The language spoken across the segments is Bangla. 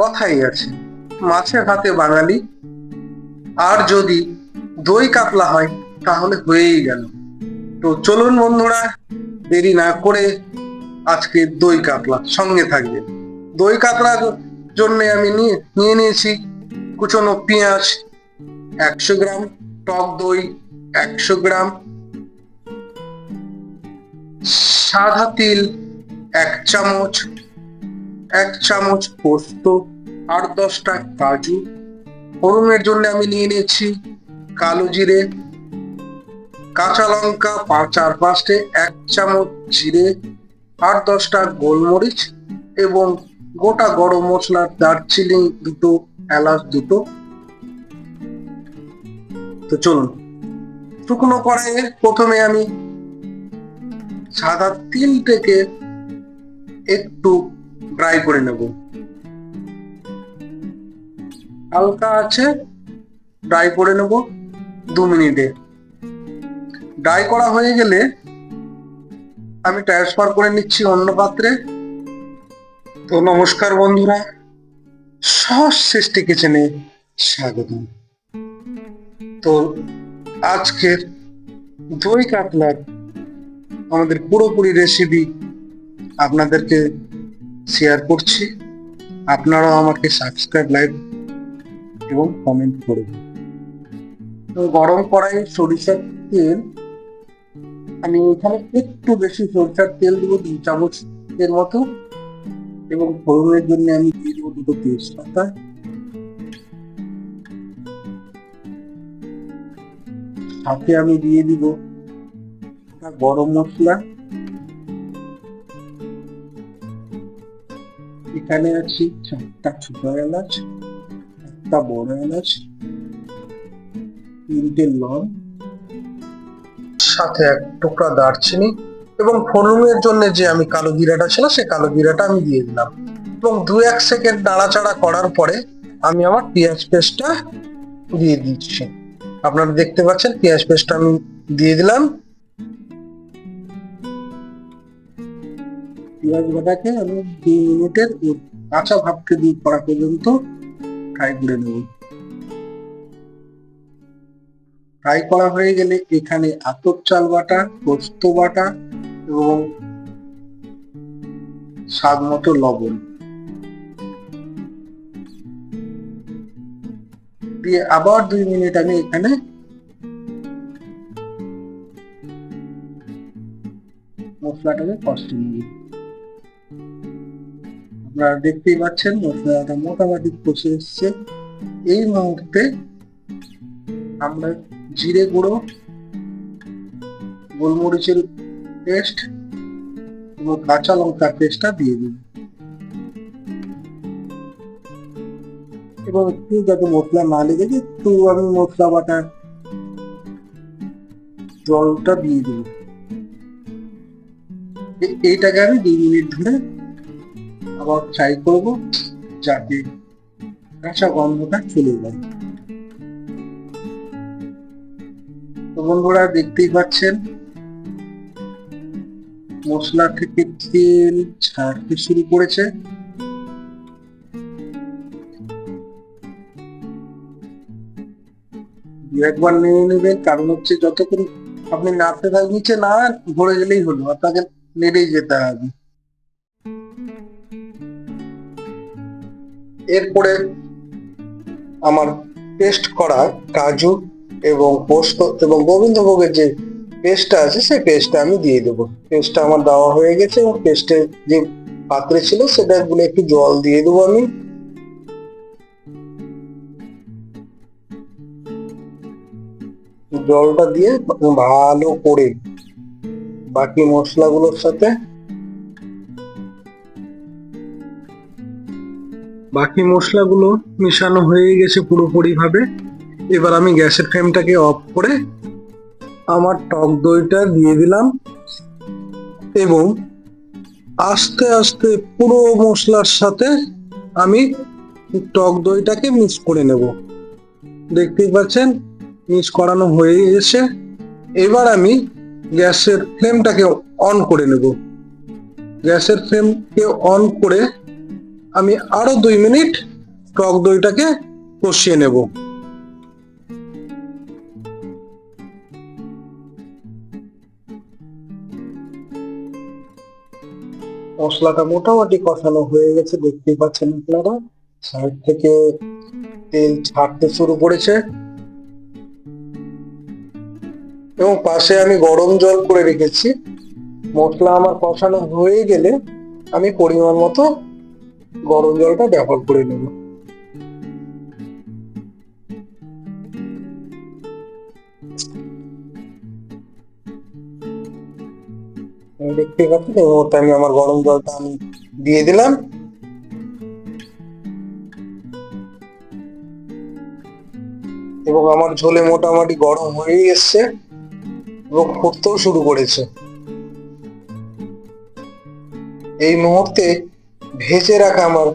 কথাই আছে মাছের হাতে বাঙালি। আর যদি দই কাতলা হয়, তাহলে হয়েই গেল। তো চলুন বন্ধুরা, দেরি না করে আজকে দই কাতলা সঙ্গে থাকবে। দই কাতলার জন্য আমি নিয়ে নিয়ে নিয়েছি কুচনো পেঁয়াজ একশো গ্রাম, টক দই একশো গ্রাম, সাদা তিল এক চামচ এক চামচ পোস্ত, আট দশটা কাজু। ফোড়নের জন্য আমি নিয়ে নিয়েছি কালো জিরে, কাঁচা লঙ্কা চার পাঁচটে, এক চামচ জিরে, আট দশটা গোলমরিচ এবং গোটা গরম মশলা দারচিনি দুটো, এলাচ দুটো। তো চলুন, শুকনো কড়াইয়ে প্রথমে আমি সাদা তিলটাকে একটু ড্রাই করে নেব। হালকা আছে ড্রাই করে নেব দু মিনিটে। ড্রাই করা হয়ে গেলে আমি ট্রান্সফার করে নিচ্ছি অন্য পাত্রে। তো নমস্কার বন্ধুরা, সহজ সৃষ্টি কিচেনে স্বাগতম। তো আজকের দই কাতলার আমাদের পুরোপুরি রেসিপি আপনাদেরকে শেয়ার করছি। আপনারাও আমাকে সাবস্ক্রাইব লাইক এবং কমেন্ট করবেন তো গরম কড়াই, সরিষার তেল। আমি এখানে একটু বেশি সরিষার তেল দেবো, দুই চামচ এর মতো। এবং ফোড়নের জন্য আমি দিয়ে দেবো দুটো তেজপাতা। সাথে আমি দিয়ে দিব গরম মশলা। এখানে আছে, চারটা ছোট এলাচ, একটা বড় এলাচ, তিনটে লং, সাথে এক টুকরা দারচিনি এবং ফোড়নের জন্য যে আমি কালো জিরাটা ছিল সেই কালো জিরাটা আমি দিয়ে দিলাম। এবং দু এক সেকেন্ড নাড়াচাড়া করার পরে আমি আমার পেঁয়াজ পেস্টটা দিয়ে দিচ্ছি। আপনারা দেখতে পাচ্ছেন, পেঁয়াজ পেস্টটা আমি দিয়ে দিলাম। পেঁয়াজ বাটাকে আমি দুই মিনিটের কাঁচা ভাবকে দূর করা পর্যন্ত ফ্রাই করে নেব। ফ্রাই করা হয়ে গেলে এখানে আতর চাল বাটা, পোস্ত বাটা এবং স্বাদ মতো লবণ। দিয়ে আবার দুই মিনিট আমি এখানে মশলাটাকে কষ্ট নেব। আপনারা দেখতেই পাচ্ছেন মশলাটা মোটামুটি কষে এসছে। এই মুহূর্তে আমরা জিরে গুঁড়ো, গোলমরিচের পেস্ট এবং কাঁচা লঙ্কার পেস্টটা দিয়ে দিন এবং একটু যাতে মশলা না লেগে যায়, একটু আমি মশলা বাটার জলটা দিয়ে দেবো এইটাকে আমি দুই মিনিট ধরে আবার ফ্রাই করব, যাতে কাঁচা গন্ধটা চলে যায়। তো বন্ধুরা দেখতেই পাচ্ছেন, মশলা থেকে তেল ছাড়তে শুরু করেছে। একবার নিয়ে নেবেন, কারণ হচ্ছে যতক্ষণ আপনি নাড়তে থাক নিচে না ভরে গেলেই হলো, আপনাকে নেড়েই যেতে হবে। এরপরে আমার পেস্ট করা কাজু এবং পোস্ত এবং গোবিন্দভোগের যে পেস্টটা আছে, সেই পেস্টটা আমি দিয়ে দেবো। পেস্টটা আমার দেওয়া হয়ে গেছে এবং পেস্টের যে পাত্রে ছিল, সেটা গুলো একটু জল দিয়ে দেবো আমি। জলটা দিয়ে ভালো করে বাকি মশলাগুলোর সাথে বাকি মশলাগুলো মিশানো হয়ে গেছে পুরোপুরিভাবে। এবার আমি গ্যাসের ফ্লেমটাকে অফ করে আমার টক দইটা দিয়ে দিলাম এবং আস্তে আস্তে পুরো মশলার সাথে আমি টক দইটাকে মিক্স করে নেব। দেখতেই পাচ্ছেন, মিক্স করানো হয়ে গেছে। এবার আমি গ্যাসের ফ্লেমটাকে অন করে নেব। গ্যাসের ফ্লেমকে অন করে আমি আরও দুই মিনিট টক দইটাকে কষিয়ে নেব। মশলাটা মোটামুটি কষানো হয়ে গেছে, দেখতেই পাচ্ছেন আপনারা। সাইড থেকে তেল ছাড়তে শুরু করেছে। এবং পাশে আমি গরম জল করে রেখেছি। মশলা আমার কষানো হয়ে গেলে আমি পরিমাণ মতো গরম জলটা ব্যবহার করে নেব। দেখতে পাচ্ছেন এই মুহূর্তে আমি আমার গরম জলটা আমি দিয়ে দিলাম। এবং আমার ঝোলে মোটামুটি গরম হয়েই এসছে এবং ফুটতেও শুরু করেছে। এই মুহূর্তে ভেজে রাখা আমার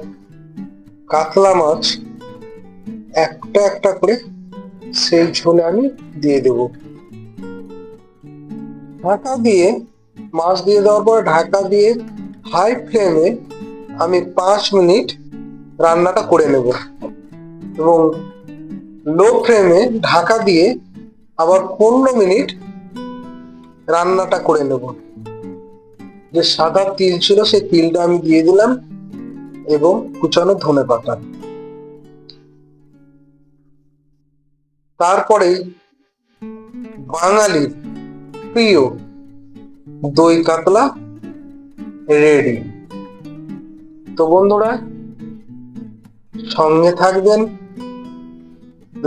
কাতলা মাছ, একটা একটা করে সেই ঝোলে আমি দিয়ে দেব। ঢাকা দিয়ে, মাছ দিয়ে দেওয়ার পরে ঢাকা দিয়ে হাই ফ্লেমে আমি পাঁচ মিনিট রান্নাটা করে নেব। এবং লো ফ্লেমে ঢাকা দিয়ে আবার পনেরো মিনিট রান্নাটা করে নেব। যে সাদা তিল ছিল, সেই তিলটা আমি দিয়ে দিলাম। এবং কুচানো ধনে পাতা। তারপরে বাঙালির প্রিয় দই কাতলা রেডি। তো বন্ধুরা, সঙ্গে থাকবেন,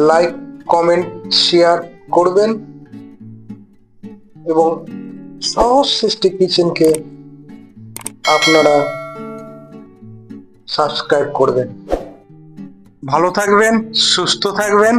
লাইক, কমেন্ট, শেয়ার করবেন এবং সহজ সৃষ্টি কিচেনকে আপনারা সাবস্ক্রাইব করবেন। ভালো থাকবেন সুস্থ থাকবেন।